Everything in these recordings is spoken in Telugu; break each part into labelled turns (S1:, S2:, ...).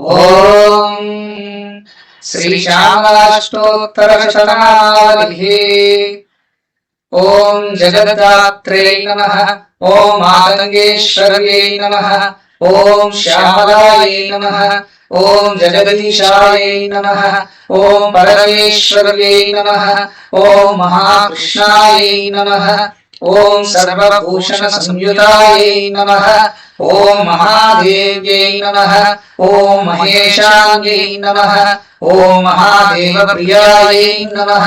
S1: ఓం శ్రీశ్యామలాష్టోత్తరశతనావళిः ఓం జగద్ధాత్రే నమ. ఓం మాతంగేశ్వర్యై నమ. ఓం శ్యామలాయై నమ. ఓం జగదీశాయై నమ. ఓం పరమేశ్వర్యై నమ. ఓం మహాకృష్ణాయ నమ. ఓం సర్వభూషణ సంయుతాయ నమ. ॐ महादेव्यै नमः ॐ महेशाङ्ग्यै नमः ॐ महादेवप्रियायै नमः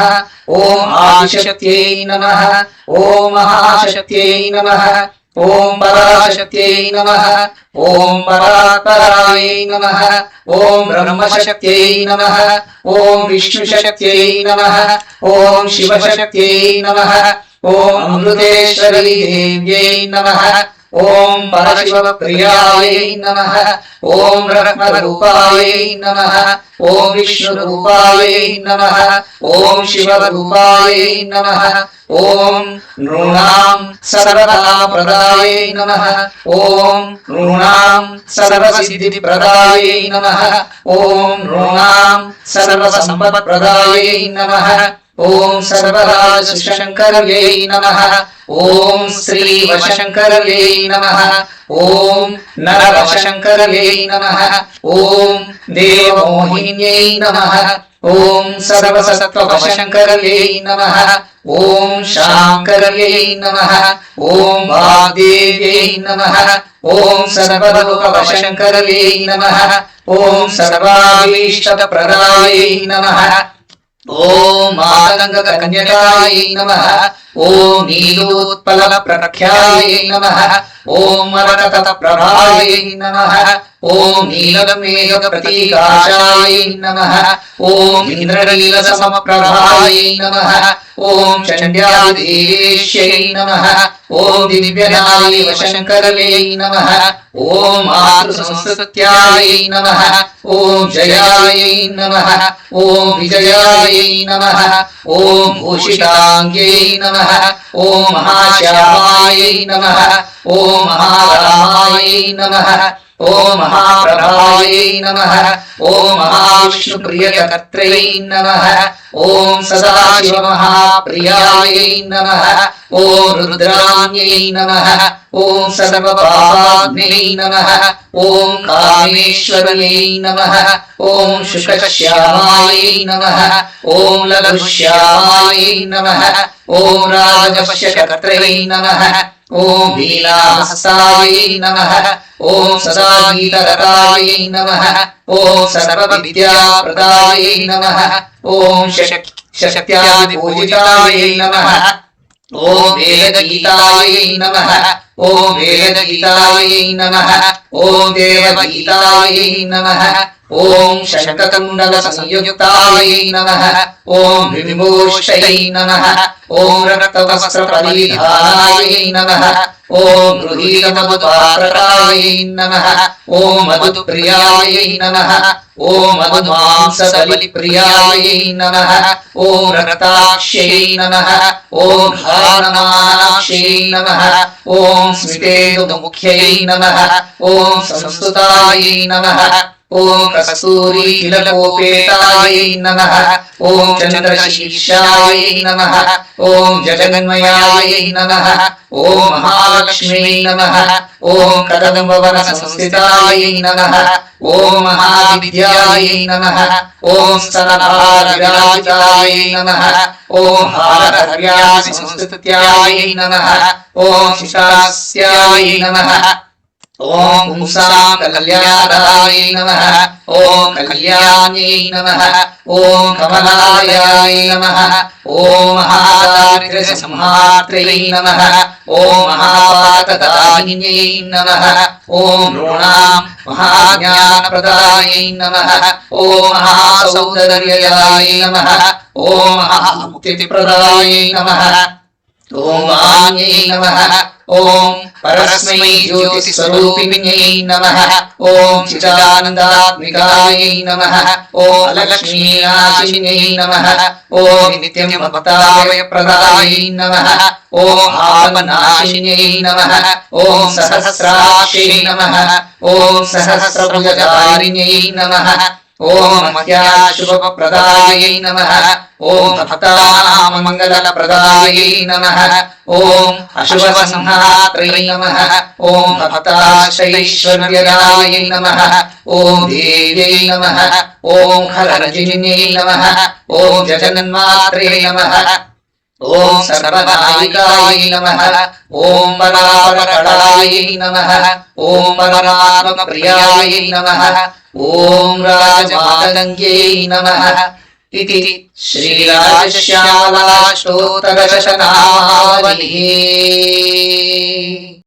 S1: ॐ आदिशक्त्यै नमः ॐ महाशक्त्यै नमः ॐ पराशक्त्यै नमः ॐ पराकरायै नमः ॐ ब्रह्मशक्त्यै नमः ॐ विष्णुशक्त्यै नमः ॐ शिवशक्त्यै नमः ॐ अमृतेश्वरी देव्यै नमः నమ ఓం పరశివ ప్రియాయై నమ. ఓం బ్రహ్మరూపాయై నమ. ఓం విష్ణురూపాయై నమ. ఓం శివరూపాయై నమ. ఓం నృణాం సర్వదాప్రదాయై నమ. ఓం నృణాం సర్వసిద్ధిప్రదాయై నమ. ఓం నృణాం ॐ सर्वराजशङ्करव्यै नमः। ॐ श्रीवशङ्करव्यै नमः। ॐ नरवशङ्करव्यै नमः। ॐ देवमोहिन्यै नमः। ॐ सर्वसत्त्वशङ्करवयि नमः। ॐ शाङ्करव्यै नमः। ॐ वादेव्यै नमः। ॐ सर्वलोकवशङ्करव्यै नमः। ॐ सर्वाभीष्टप्रदायै नमः। ఓం సర్వాభీష్టప్రదాయై కన్యకాయ నమ. ఓం నీలోత్పల ప్రఖ్యాయ నమ. ఓం మరకత ప్రభాయ నమ. ఓం నీలమేఘ ప్రతీకాశాయ నమ. ఓం ఇంద్రనీల సమ ప్రభాయ నమ. ॐ चण्ड्यादिदेश्यै नमः। ॐ दिव्यनायव शङ्करव्यै नमः। ॐ मातृसंसत्यायै नमः। ॐ जयायै नमः। ॐ विजयायै नमः। ॐ भूषिताङ्ग्यै नमः। ॐ महाश्यामायै नमः। ॐ महारामायै नमः। ॐ महाप्रभायै नमः। ॐ महाविष्णुप्रियकर्त्र्यै नमः। ॐ सदाशिवमहाप्रियायै नमः। ॐ रुद्राण्यै नमः। ॐ सर्वपापाग्न्यै नमः। ॐ कामेश्वरयै नमः। ॐ शुकश्यामायै नमः। ॐ लघुश्यामायै नमः। ॐ राजपश्यकर्त्रै नमः। ॐ नीलाहस्तायै नमः। ॐ सदानीतरतायै नमः। ॐ सर्वविद्याप्रदायै नमः। ॐ शक्त्यादिपूजितायै नमः। ॐ वेदगीतायै नमः। ॐ वेदगीतायै नमः। देव देवगीतायै नमः। దేవగీతాయ నమ. ఓం శంఖకుండల సంయుక్తాయ నమ. ఓం విమోక్షై నమ. ఓం రక్తవస్త్ర పరిధానాయ నమ. ఓం గృహీతమధుపాకరాయ నమ. ఓం మధుప్రియాయ నమ. ఓం మధుమాంసబలిప్రియాయ నమ. ఓం రక్తాక్షై నమ. ఓం హారమానాక్షై నమ. ఓం స్మితేదుముఖ్యై నమ. ఓం కస్తూరి కిలకోపేతాయ నమ ఓం చంద్రశీర్షాయ నమ ఓం జగన్మయాయ నమ ఓం మహాలక్ష్మీ నమ ఓం కదంబవన సంస్థితాయ నమ ఓం మహావిద్యాయ నమ ఓం స్తనభారవిరాజితాయ నమ ఓం హారహర్యాసి సంస్థిత్యాయ నమ ఓం శాస్యాయ నమ. ఓం పుంసాం కళ్యాణాయ నమ. ఓం కళ్యాణ్యై నమ. ఓం కమలాయాయ నమ. ఓం మహాదారిద్ర్య సంహాత్రై నమ. ఓం మహాపాతదాయిన్యై నమ. ఓం నృణాం మహాజ్ఞానప్రదాయై నమ. ఓం మహాసౌందర్యాయ నమ. ఓం మహాముక్తిప్రదాయై నమ. ఓం వాణ్యై నమ. ఓం పరస్మై జ్యోతిస్వరూపిణ్యై నమః. ఓం చిదానందాత్మికాయై నమః. ఓం లక్ష్మీనాశిన్యై నమః. ఓం నిత్యం భక్తాయ ప్రదాయై నమః. ఓం ఆపనాశిన్యై నమః. ఓం సహస్రాక్షై నమః. ఓం సహస్రభుజధారిణ్యై నమః. ఓం మధ్యాశుభప్రదాయై నమః. ఓం భక్తానామ మంగళప్రదాయై నమః. ఓం అశుభ సంహాత్రై నమః. ఓం భక్తాశైశ్వర్యదాయై నమః. ఓం దేవ్యై నమః. ఓం హరరజిన్యై నమః. ఓం జగన్మాత్రే నమః. ఓం సర్వనాయికాయ నమః. ఓం పరాపరకళాయ నమః. ఓం ॐ राजमातङ्ग्यै नमः इति श्रीराजश्यामलाष्टोत्तरशतावलिः